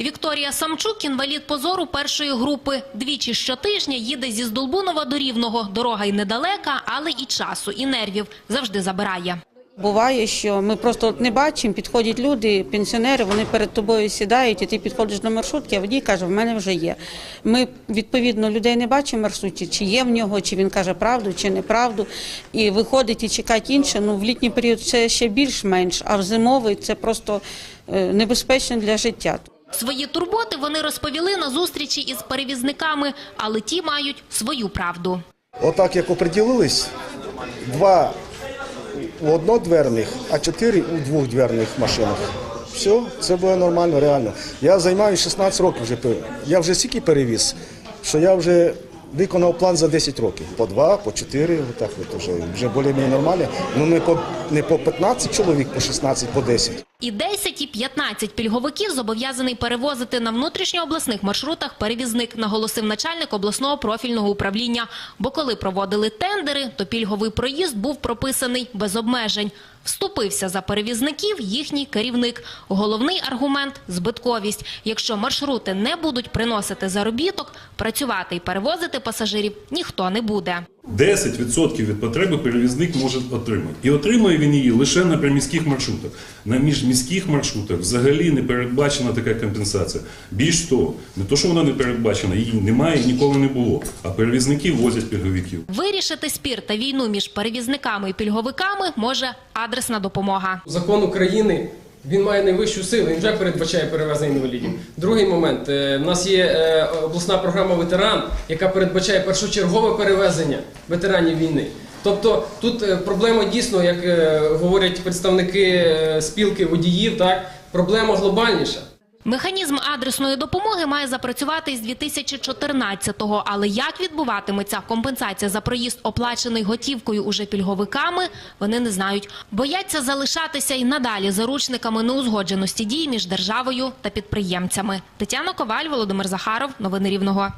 Вікторія Самчук – інвалід позору першої групи. Двічі щотижня їде зі Здолбунова до Рівного. Дорога й недалека, але і часу, і нервів завжди забирає. Буває, що ми просто не бачимо, підходять люди, пенсіонери, вони перед тобою сідають, і ти підходиш до маршрутки, а водій каже, в мене вже є. Ми, відповідно, людей не бачимо в маршруті, чи є в нього, чи він каже правду, чи неправду. І виходить і чекати інше. Ну, в літній період це ще більш-менш, а в зимовий це просто е, небезпечно для життя. Свої турботи вони розповіли на зустрічі із перевізниками, але ті мають свою правду. Отак як оприділились, два у однодверних, а чотири у двохдверних машинах. Все, це буде нормально, реально. Я займаюся 16 років вже. Я вже стільки перевіз, що я вже виконав план за 10 років. По два, по чотири, отак от вже, вже більш-менш нормально. Ну не по, не по 15 чоловік, по 16, по 10. І 10, і 15 пільговиків зобов'язаний перевозити на внутрішньообласних маршрутах перевізник, наголосив начальник обласного профільного управління. Бо коли проводили тендери, то пільговий проїзд був прописаний без обмежень. Вступився за перевізників їхній керівник. Головний аргумент – збитковість. Якщо маршрути не будуть приносити заробіток, працювати і перевозити пасажирів ніхто не буде. 10% від потреби перевізник може отримати. І отримує він її лише на приміських маршрутах. На міжміських маршрутах взагалі не передбачена така компенсація. Більш того, не то, що вона не передбачена, її немає і ніколи не було. А перевізники возять пільговиків. Вирішити спір та війну між перевізниками і пільговиками може адресна допомога. Закон України він має найвищу силу, він вже передбачає перевезення інвалідів. Другий момент. е, В нас є е, обласна програма ветеран, яка передбачає першочергове перевезення ветеранів війни. Тобто тут е, проблема дійсно, як говорять представники спілки водіїв, проблема глобальніша. Механізм адресної допомоги має запрацювати із 2014-го, але як відбуватиметься компенсація за проїзд, оплачений готівкою уже пільговиками, вони не знають. Бояться залишатися і надалі заручниками неузгодженості дій між державою та підприємцями. Тетяна Коваль, Володимир Захаров. Новини Рівного.